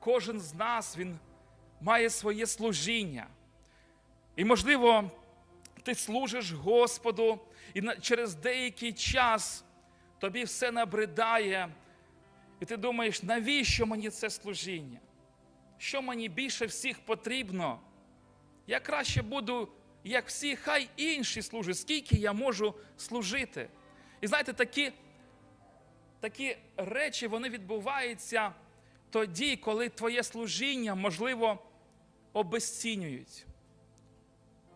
кожен з нас він має своє служіння. І, можливо, ти служиш Господу, і через деякий час тобі все набридає, і ти думаєш, навіщо мені це служіння? Що мені більше всіх потрібно? Я краще буду, як всі, хай інші служать, скільки я можу служити. І знаєте, такі, такі речі вони відбуваються тоді, коли твоє служіння, можливо, обезцінюють.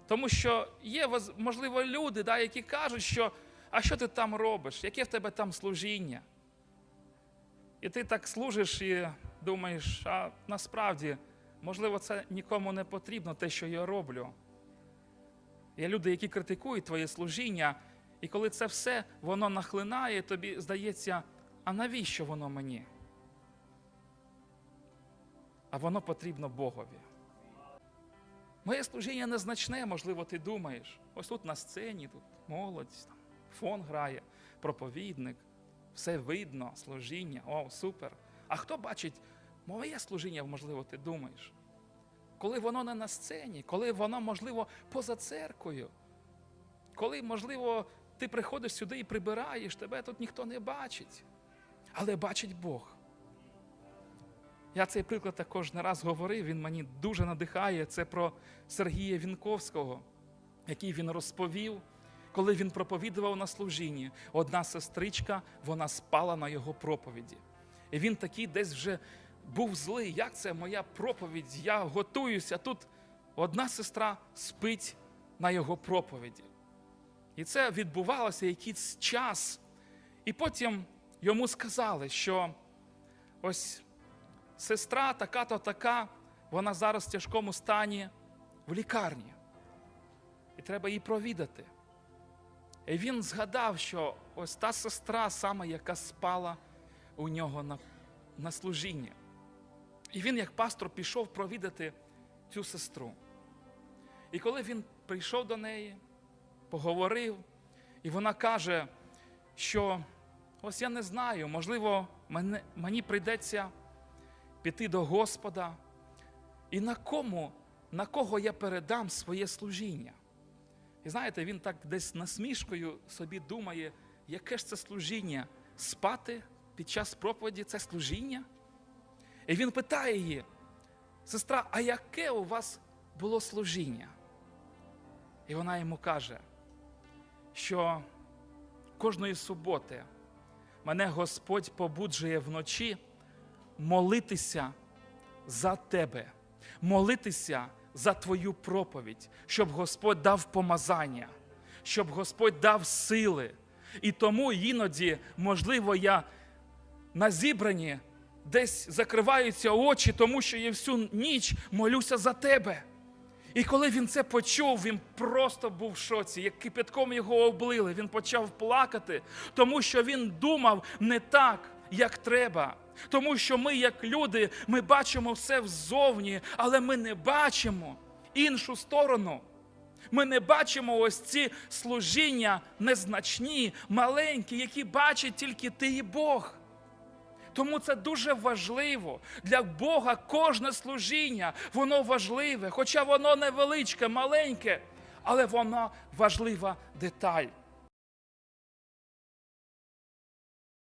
Тому що є, можливо, люди, да, які кажуть, що а що ти там робиш, яке в тебе там служіння? І ти так служиш і думаєш, а насправді, можливо, це нікому не потрібно, те, що я роблю. Є люди, які критикують твоє служіння, і коли це все воно нахлинає, тобі здається, а навіщо воно мені? А воно потрібно Богові. Моє служіння незначне, можливо, ти думаєш. Ось тут на сцені, тут молодь, там, фон грає, проповідник, все видно, служіння, о, супер. А хто бачить моє служіння, можливо, ти думаєш? Коли воно не на сцені, коли воно, можливо, поза церквою, коли, можливо, ти приходиш сюди і прибираєш, тебе тут ніхто не бачить, але бачить Бог. Я цей приклад також не раз говорив, він мені дуже надихає. Це про Сергія Вінковського, який він розповів, коли він проповідував на служінні. Одна сестричка, вона спала на його проповіді. І він такий десь вже був злий. Як це моя проповідь? Я готуюся. Тут одна сестра спить на його проповіді. І це відбувалося якийсь час. І потім йому сказали, що ось сестра така-то така, вона зараз в тяжкому стані в лікарні. І треба її провідати. І він згадав, що ось та сестра саме, яка спала у нього на, на служінні. І він, як пастор, пішов провідати цю сестру. І коли він прийшов до неї, поговорив, і вона каже, що ось я не знаю, можливо, мені прийдеться піти до Господа. І на кому, на кого я передам своє служіння? І знаєте, він так десь насмішкою собі думає, яке ж це служіння? Спати під час проповіді це служіння? І він питає її, сестра, а яке у вас було служіння? І вона йому каже, що кожної суботи мене Господь побуджує вночі молитися за тебе, молитися за твою проповідь, щоб Господь дав помазання, щоб Господь дав сили. І тому іноді, можливо, я на зібранні десь закриваються очі, тому що я всю ніч молюся за тебе. І коли він це почув, він просто був в шоці, як кипятком його облили. Він почав плакати, тому що він думав не так, як треба. Тому що ми, як люди, ми бачимо все взовні, але ми не бачимо іншу сторону. Ми не бачимо ось ці служіння незначні, маленькі, які бачить тільки ти і Бог. Тому це дуже важливо. Для Бога кожне служіння, воно важливе, хоча воно невеличке, маленьке, але воно важлива деталь.